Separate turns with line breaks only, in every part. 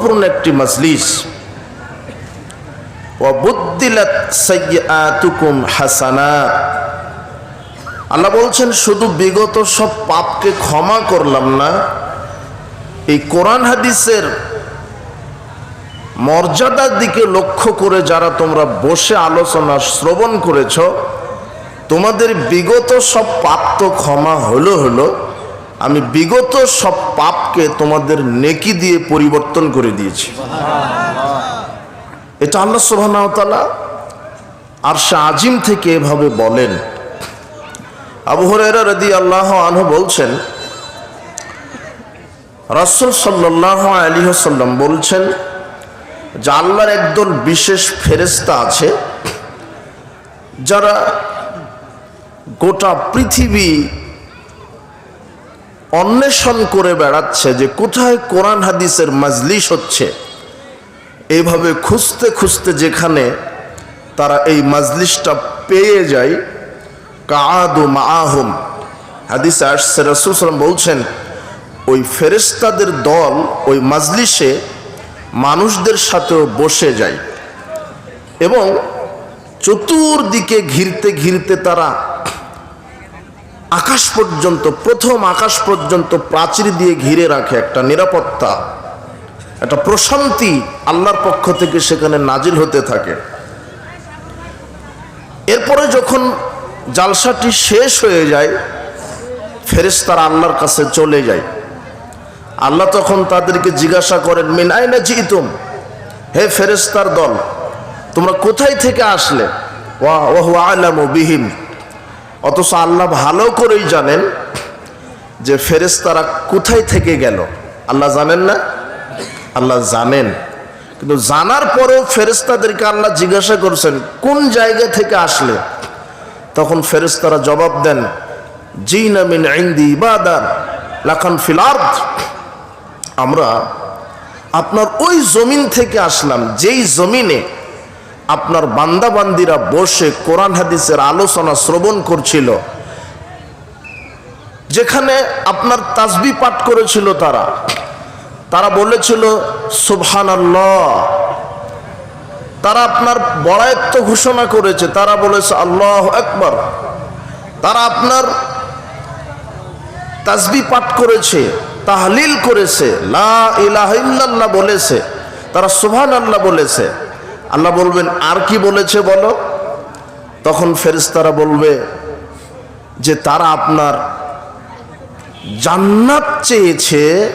গুরুত্বপূর্ণ একটি মজলিস। আল্লাহ বলছেন, শুধু বিগত সব পাপকে ক্ষমা করলাম না, এই কোরআন হাদিসের মর্যাদার দিকে লক্ষ্য করে যারা তোমরা বসে আলোচনা শ্রবণ করেছ, তোমাদের বিগত সব পাপ তো ক্ষমা হলো হলো আমি বিগত সব পাপকে তোমাদের নেকি দিয়ে পরিবর্তন করে দিয়েছি। এটা আল্লাহ সোহানাওতালা আর সে আজিম থেকে এভাবে বলেন। আবু হরেরা রদি আল্লাহ আনহু বলছেন, রাসুল সাল্লাহ আলী সাল্লাম বলছেন, যে আল্লাহর একদল বিশেষ ফেরেস্তা আছে, যারা গোটা পৃথিবী অন্বেষণ করে বেড়াচ্ছে যে কোথায় কোরআন হাদিসের মাজলিস হচ্ছে। এইভাবে খুঁজতে খুঁজতে যেখানে তারা এই মাজলিসটা পেয়ে যায় কাদু মাহুম হাদিস আসছে, রসুল সালাম বলছেন, ওই ফেরেস্তাদের দল ওই মাজলিসে মানুষদের সাথেও বসে যায় এবং চতুর্দিকে ঘিরতে ঘিরতে তারা আকাশ পর্যন্ত, প্রথম আকাশ পর্যন্ত প্রাচীর দিয়ে ঘিরে রাখে একটা নিরাপত্তা, একটা প্রশান্তি আল্লাহর পক্ষ থেকে সেখানে নাজিল হতে থাকে। এরপরে যখন জালসাটি শেষ হয়ে যায়, ফেরেশতারা আল্লাহর কাছে চলে যায়। আল্লাহ তখন তাদেরকে জিজ্ঞাসা করেন মিনাই না জিতুম হে ফেরেস্তার দল, তোমরা কোথায় থেকে আসলে? ওয়াহ ওয়াহু আলামু বিহিম। অথচ আল্লাহ ভালো করেই জানেন যে ফেরেস্তারা কোথায় থেকে গেল। আল্লাহ জানেন না? আল্লাহ জানেন। কিন্তু জানার পরেও ফেরেস্তাদেরকে আল্লাহ জিজ্ঞাসা করছেন, কোন জায়গা থেকে আসলে? তখন ফেরেস্তারা জবাব দেন, জিনা মিন ইন্দি ইবাদান লাখান ফিলার্থ আমরা আপনার ওই জমিন থেকে আসলাম, যেই জমিনে আপনার বান্দাবান্দিরা বসে কোরআন হাদিসের আলোচনা শ্রবণ করছিল। যেখানে আপনার তাজবি পাঠ করেছিল তারা। তারা বলেছিল সুবহান তারা আপনার বড়ায়ত্ত ঘোষণা করেছে। তারা বলেছে, আল্লাহ একবার তারা আপনার তাজবি পাঠ করেছে, তাহলিল করেছে, লা বলেছে। তারা সুবহান আল্লাহ বলেছে। আল্লাহ বলবেন, আর কি বলেছে বলো? তখন ফেরেশতারা বলবে যে, তারা আপনার জান্নাত চেয়েছে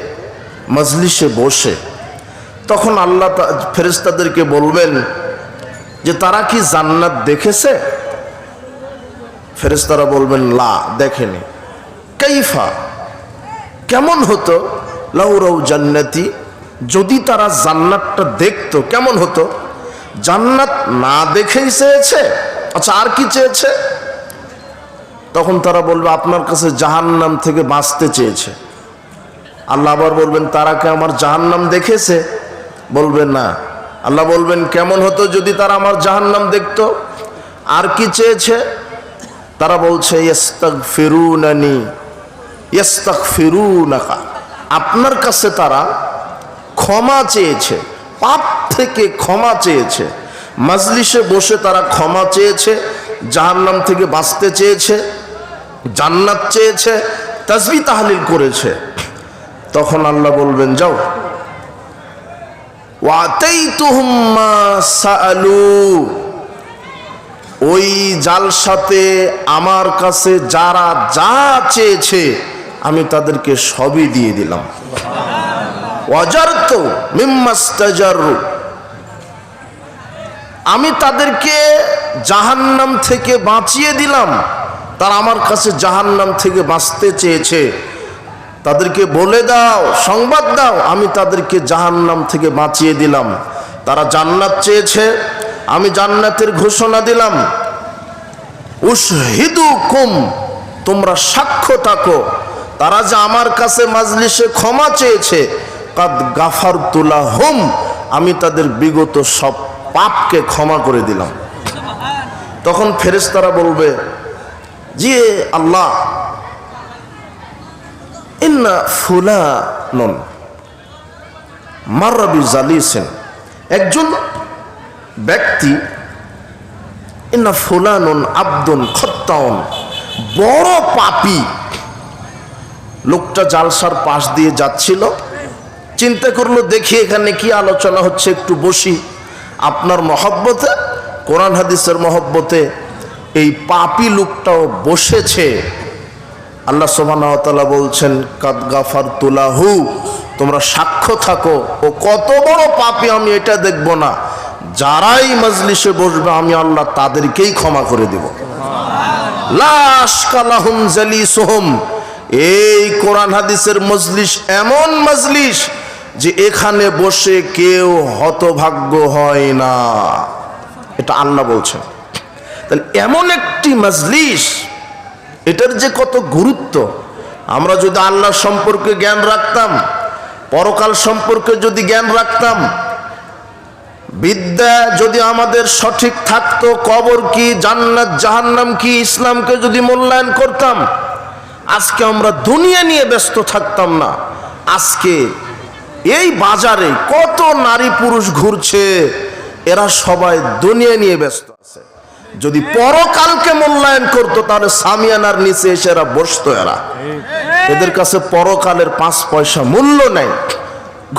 মজলিসে বসে। তখন আল্লাহ ফেরেশতাদেরকে বলবেন যে, তারা কি জান্নাত দেখেছে? ফেরেশতারা বলবেন, লা, দেখেনি। কাইফা? কেমন হতো? লাউরাউ জান্নাতি। যদি তারা জান্নাতটা দেখতো, কেমন হতো? জান্নাত না দেখেই চেয়েছে? আচ্ছা আর কি চেয়েছে? তখন তারা বলবে, আপনার কাছে জাহান্নাম থেকে বাঁচতে চেয়েছে। আল্লাহ আবার বলবেন, তারা কি আমার জাহান্নাম দেখেছে? বলবেন না। আল্লাহ বলবেন, কেমন হতো যদি তারা আমার জাহান্নাম দেখতো? আর কি চেয়েছে? তারা বলছে আপনার কাছে তারা ক্ষমা চেয়েছে, পাপ থেকে ক্ষমা চেয়েছে। মাজলিসে বসে তারা ক্ষমা চেয়েছে, জাহান্নাম থেকে বাঁচতে চেয়েছে, জান্নাত চেয়েছে, তাজবি তাহলিল করেছে। তখন আল্লাহ বলবেন, যাও। ওই জালসাতে আমার কাছে যারা যা চেয়েছে, আমি তাদেরকে সবই দিয়ে দিলাম। ওয়াজারত মিম্মাস্তাজারু আমি তাদেরকে জাহান্নাম থেকে বাঁচিয়ে দিলাম। তারা আমার কাছে জাহান্নাম থেকে বাঁচতে চেয়েছে। তাদেরকে বলে দাও, সংবাদ দাও, আমি তাদেরকে জাহান্নাম থেকে বাঁচিয়ে দিলাম। তারা জান্নাত চেয়েছে, আমি জান্নাতের ঘোষণা দিলাম। উশহিদু কুম তোমরা সাক্ষ্য থাকো। তারা যে আমার কাছে মাজলিসে ক্ষমা চেয়েছে, কাদ গাফার তুলা হুম আমি তাদের বিগত সব পাপকে ক্ষমা করে দিলাম। তখন ফেরেশতারা বলবে, জি আল্লাহ, ইন্না ফুলা নন মারবি জালিসেন একজন ব্যক্তি, ইন্না ফুলানুন আব্দুন খত্তাউন, বড় পাপি। লোকটা জালসার পাশ দিয়ে যাচ্ছিল, চিন্তা করল, দেখি এখানে কি আলোচনা হচ্ছে, একটু বসি। আপনার মহব্বতে, কোরআন হাদিসের মহব্বতে এই পাপি লোকটাও বসেছে। আল্লাহ সোবানা বলছেন, কাদ গাফার তুলাহু তোমরা সাক্ষ্য থাকো, ও কত বড় পাপি, আমি এটা দেখব না। যারাই মজলিসে বসবে, আমি আল্লাহ তাদেরকেই ক্ষমা করে দিব। লাশ কালাহুম এই কোরআন হাদিসের মজলিস এমন মজলিস যে এখানে বসে কেউ হতভাগ্য হয় না। এটা আল্লাহ বলছেন। তাহলে এমন একটি মজলিস, এটার যে কত গুরুত্ব। আমরা যদি আল্লাহ সম্পর্কে জ্ঞান রাখতাম, পরকাল সম্পর্কে যদি জ্ঞান রাখতাম, বিদ্যা যদি আমাদের সঠিক থাকতো, কবর কি, জান্নাত, জাহান্নাম কি, ইসলামকে যদি মূল্যায়ন করতাম, আজকে আমরা দুনিয়া নিয়ে ব্যস্ত থাকতাম না। আজকে এই বাজারে কত নারী পুরুষ ঘুরছে, এরা সবাই দুনিয়া নিয়ে ব্যস্ত আছে। যদি পরকালকে মূল্যায়ন করতো, তাহলে সামিয়ানার নিচে এসে এরা বসতো এরা। এদের কাছে পরকালের পাঁচ পয়সা মূল্য নেই।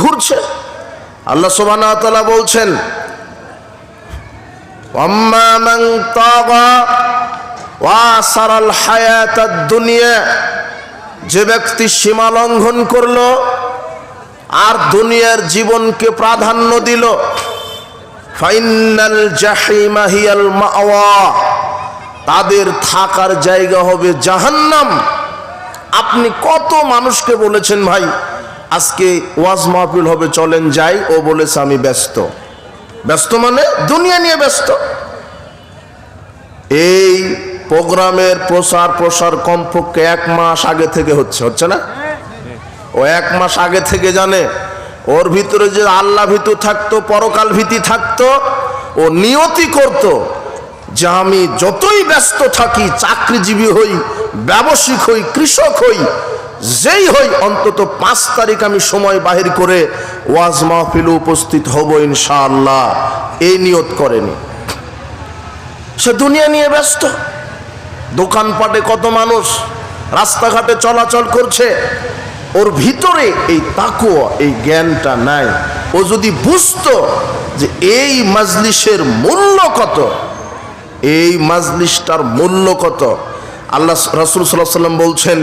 ঘুরছে। আল্লাহ সুবহানাহু বলছেন যে ব্যক্তি সীমা লঙ্ঘন করল আর দুনিয়ার জীবনকে প্রাধান্য দিল। ফাইনাল জাহিমা হিয়াল মাওয়া। তাদের থাকার জায়গা হবে জাহান্নাম। আপনি কত মানুষকে বলেছেন, ভাই, আজকে ওয়াজ মাহফিল হবে, চলেন যাই। ও বলেছে, আমি ব্যস্ত। ব্যস্ত মানে দুনিয়া নিয়ে ব্যস্ত। এই প্রোগ্রামের প্রসার প্রসার কমপক্ষে এক মাস আগে থেকে হচ্ছে হচ্ছে না? ও এক মাস আগে থেকে জানে, ওর ভিতরে যে আল্লাহ ভীতু থাকতো, পরকাল ভীতি থাকতো, ও নিয়তি করত যে আমি যতই ব্যস্ত থাকি, চাকরিজীবী হই, ব্যবসায়িক হই, কৃষক হই, যেই হই, অন্তত পাঁচ তারিখ আমি সময় বাহির করে ওয়াজ মাহফিলে উপস্থিত হব ইনশাআল্লাহ। এই নিয়ত করেনি। সে দুনিয়া নিয়ে ব্যস্ত। দোকানপাটে কত মানুষ, রাস্তাঘাটে চলাচল করছে। ওর ভিতরে এই তাকুয়া এই জ্ঞানটা নাই। ও যদি বুঝতো যে এই মাজলিসের মূল্য কত, এই মাজলিসটার মূল্য কত, আল্লাহ রসুল সাল্লাহ সাল্লাম বলছেন